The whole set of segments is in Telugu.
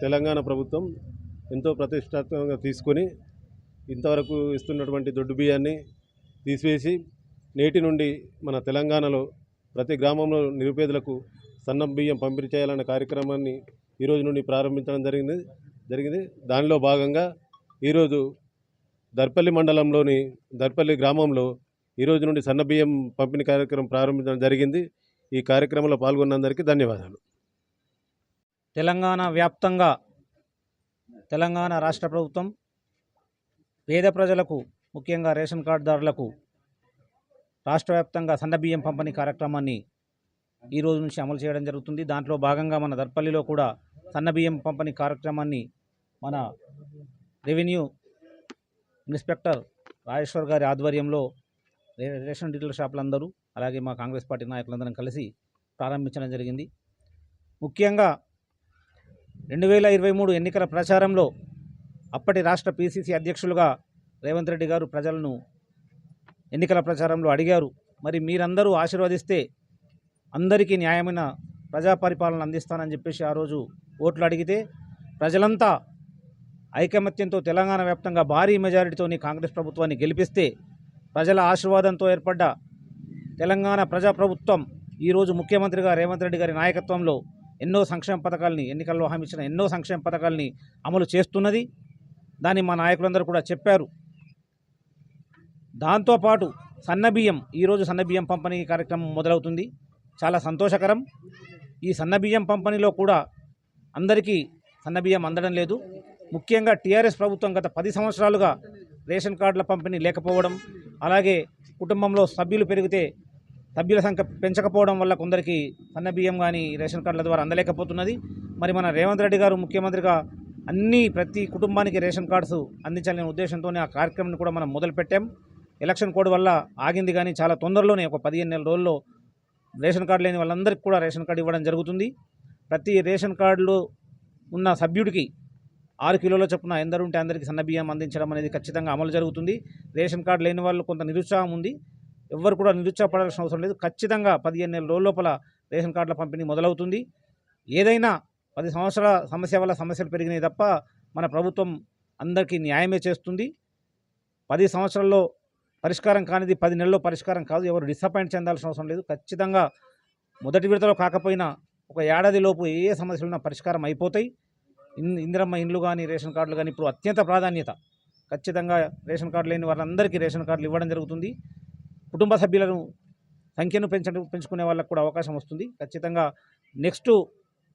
తెలంగాణ ప్రభుత్వం ఎంతో ప్రతిష్టాత్మకంగా తీసుకొని ఇంతవరకు ఇస్తున్నటువంటి దొడ్డు బియ్యాన్ని తీసివేసి నేటి నుండి మన తెలంగాణలో ప్రతి గ్రామంలో నిరుపేదలకు సన్నం బియ్యం పంపిణీ చేయాలనే కార్యక్రమాన్ని ఈరోజు నుండి ప్రారంభించడం జరిగింది జరిగింది. దానిలో భాగంగా ఈరోజు దర్పల్లి మండలంలోని దర్పల్లి గ్రామంలో ఈరోజు నుండి సన్న బియ్యం పంపిణీ కార్యక్రమం ప్రారంభించడం జరిగింది. ఈ కార్యక్రమంలో పాల్గొన్నందరికీ ధన్యవాదాలు. తెలంగాణ వ్యాప్తంగా తెలంగాణ రాష్ట్ర ప్రభుత్వం పేద ప్రజలకు ముఖ్యంగా రేషన్ కార్డుదారులకు రాష్ట్ర వ్యాప్తంగా సన్నబియ్యం పంపిణీ కార్యక్రమాన్ని ఈ రోజు నుంచి అమలు చేయడం జరుగుతుంది. దాంట్లో భాగంగా మన దర్పల్లిలో కూడా సన్నబియ్యం పంపిణీ కార్యక్రమాన్ని మన రెవెన్యూ ఇన్స్పెక్టర్ రాజేశ్వర్ గారి ఆధ్వర్యంలో రే- రేషన్ డీలర్ షాపులందరూ అలాగే మా కాంగ్రెస్ పార్టీ నాయకులందరం కలిసి ప్రారంభించడం జరిగింది. ముఖ్యంగా రెండు వేల ఇరవై మూడు ఎన్నికల ప్రచారంలో అప్పటి రాష్ట్ర పీసీసీ అధ్యక్షులుగా రేవంత్ రెడ్డి గారు ప్రజలను ఎన్నికల ప్రచారంలో అడిగారు. మరి మీరందరూ ఆశీర్వదిస్తే అందరికీ న్యాయమైన ప్రజా పరిపాలన అందిస్తానని చెప్పేసి ఆ రోజు ఓట్లు అడిగితే ప్రజలంతా ఐకమత్యంతో తెలంగాణ వ్యాప్తంగా భారీ మెజారిటీతోని కాంగ్రెస్ ప్రభుత్వాన్ని గెలిపిస్తే ప్రజల ఆశీర్వాదంతో ఏర్పడ్డ తెలంగాణ ప్రజాప్రభుత్వం ఈరోజు ముఖ్యమంత్రిగా రేవంత్ రెడ్డి గారి నాయకత్వంలో ఎన్నో సంక్షేమ పథకాలని ఎన్నికల్లో హామీ ఇచ్చిన ఎన్నో సంక్షేమ పథకాలని అమలు చేస్తున్నది. దాన్ని మా నాయకులందరూ కూడా చెప్పారు. దాంతోపాటు సన్నబియ్యం ఈరోజు సన్నబియ్యం పంపిణీ కార్యక్రమం మొదలవుతుంది. చాలా సంతోషకరం. ఈ సన్నబియ్యం పంపిణీలో కూడా అందరికీ సన్నబియ్యం అందడం లేదు. ముఖ్యంగా టీఆర్ఎస్ ప్రభుత్వం గత పది సంవత్సరాలుగా రేషన్ కార్డుల పంపిణీ లేకపోవడం అలాగే కుటుంబంలో సభ్యులు పెరిగితే సభ్యుల సంఖ్య పెంచకపోవడం వల్ల కొందరికి సన్న బియ్యం కానీ రేషన్ కార్డుల ద్వారా అందలేకపోతున్నది. మరి మన రేవంత్ రెడ్డి గారు ముఖ్యమంత్రిగా అన్ని ప్రతి కుటుంబానికి రేషన్ కార్డ్స్ అందించాలనే ఉద్దేశంతోనే ఆ కార్యక్రమాన్ని కూడా మనం మొదలుపెట్టాం. ఎలక్షన్ కోడ్ వల్ల ఆగింది కానీ చాలా తొందరలోనే ఒక పదిహేను నెల రోజుల్లో రేషన్ కార్డు లేని వాళ్ళందరికీ కూడా రేషన్ కార్డు ఇవ్వడం జరుగుతుంది. ప్రతి రేషన్ కార్డులో ఉన్న సభ్యుడికి ఆరు కిలోల చొప్పున ఎందరుంటే అందరికీ సన్న బియ్యం అందించడం అనేది ఖచ్చితంగా అమలు జరుగుతుంది. రేషన్ కార్డు లేని వాళ్ళు కొంత నిరుత్సాహం ఉంది. ఎవ్వరు కూడా నిరుత్సాహపడాల్సిన అవసరం లేదు. ఖచ్చితంగా పదిహేను నెలల లోపల రేషన్ కార్డుల పంపిణీ మొదలవుతుంది. ఏదైనా పది సంవత్సరాల సమస్య వల్ల సమస్యలు పెరిగినాయి తప్ప మన ప్రభుత్వం అందరికీ న్యాయమే చేస్తుంది. పది సంవత్సరాల్లో పరిష్కారం కానిది పది నెలల్లో పరిష్కారం కాదు. ఎవరు డిసప్పాయింట్ చెందాల్సిన అవసరం లేదు. ఖచ్చితంగా మొదటి విడతలో కాకపోయినా ఒక ఏడాదిలోపు ఏ సమస్యలు ఉన్నా పరిష్కారం అయిపోతాయి. ఇన్ ఇందిరమ్మ ఇండ్లు కానీ రేషన్ కార్డులు కానీ ఇప్పుడు అత్యంత ప్రాధాన్యత. ఖచ్చితంగా రేషన్ కార్డు లేని వారందరికీ రేషన్ కార్డులు ఇవ్వడం జరుగుతుంది. కుటుంబ సభ్యులను సంఖ్యను పెంచడం పెంచుకునే వాళ్ళకు కూడా అవకాశం వస్తుంది. ఖచ్చితంగా నెక్స్ట్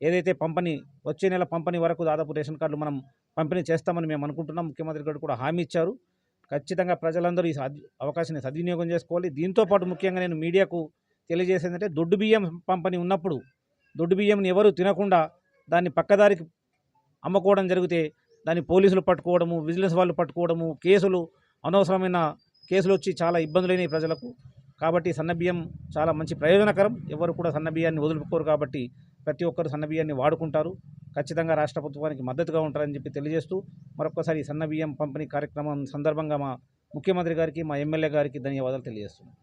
ఏదైతే పంపని వచ్చే నెల పంపని వరకు దాదాపు రేషన్ కార్డులు మనం పంపిణీ చేస్తామని మేము అనుకుంటున్నాం. ముఖ్యమంత్రి గారు కూడా హామీ ఇచ్చారు. ఖచ్చితంగా ప్రజలందరూ ఈ సద్- అవకాశాన్ని సద్వినియోగం చేసుకోవాలి. దీంతోపాటు ముఖ్యంగా నేను మీడియాకు తెలియజేసేదంటే దొడ్డు బియ్యం పంపని ఉన్నప్పుడు దొడ్డు బియ్యంని ఎవరు తినకుండా దాన్ని పక్కదారికి అమ్ముకోవడం జరిగితే దాన్ని పోలీసులు పట్టుకోవడము విజిలెన్స్ వాళ్ళు పట్టుకోవడము కేసులు అనవసరమైన కేసులు వచ్చి చాలా ఇబ్బందులైనవి ప్రజలకు. కాబట్టి సన్నబియ్యం చాలా మంచి ప్రయోజనకరం. ఎవరు కూడా సన్నబియ్యాన్ని వదులుకోరు కాబట్టి ప్రతి ఒక్కరు సన్నబియ్యాన్ని వాడుకుంటారు. ఖచ్చితంగా రాష్ట్ర ప్రభుత్వానికి మద్దతుగా ఉంటారని చెప్పి తెలియజేస్తూ మరొకసారి సన్నబియ్యం పంపిణీ కార్యక్రమం సందర్భంగా మా ముఖ్యమంత్రి గారికి మా ఎమ్మెల్యే గారికి ధన్యవాదాలు తెలియజేస్తున్నాను